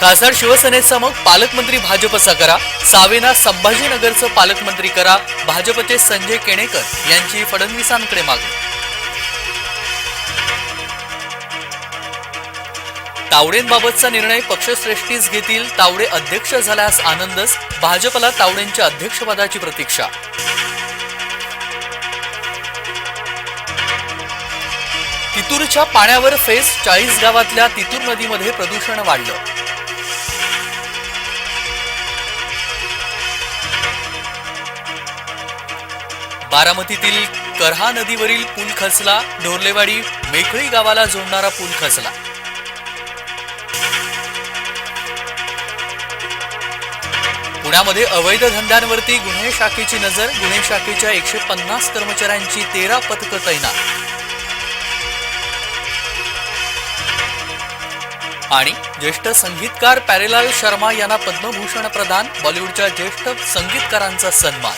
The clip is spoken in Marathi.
खासदार शिवसेनेचा मग पालकमंत्री भाजपचा करा. सावेना संभाजीनगरचं पालकमंत्री करा. भाजपचे संजय केणेकर यांची फडणवीसांकडे मागणी. तावडेंबाबतचा निर्णय पक्षश्रेष्ठीच घेतील. तावडे अध्यक्ष झाल्यास आनंदच. भाजपला तावडेंच्या अध्यक्षपदाची प्रतीक्षा. तितूरच्या पाण्यावर फेस चाळीस गावातल्या तितूर नदीमध्ये प्रदूषण वाढलं. बारामतीतील करहा नदीवरील पूल खचला ढोरलेवाडी मेखळी गावाला जोडणारा पूल खचला. पुण्यामध्ये अवैध धंद्यांवरती गुन्हे शाखेची नजर गुन्हे शाखेच्या एकशे पन्नास कर्मचाऱ्यांची तेरा पथकं तैनात. आणि ज्येष्ठ संगीतकार पॅरेलाल शर्मा यांना पद्मभूषण प्रदान बॉलिवूडच्या ज्येष्ठ संगीतकारांचा सन्मान.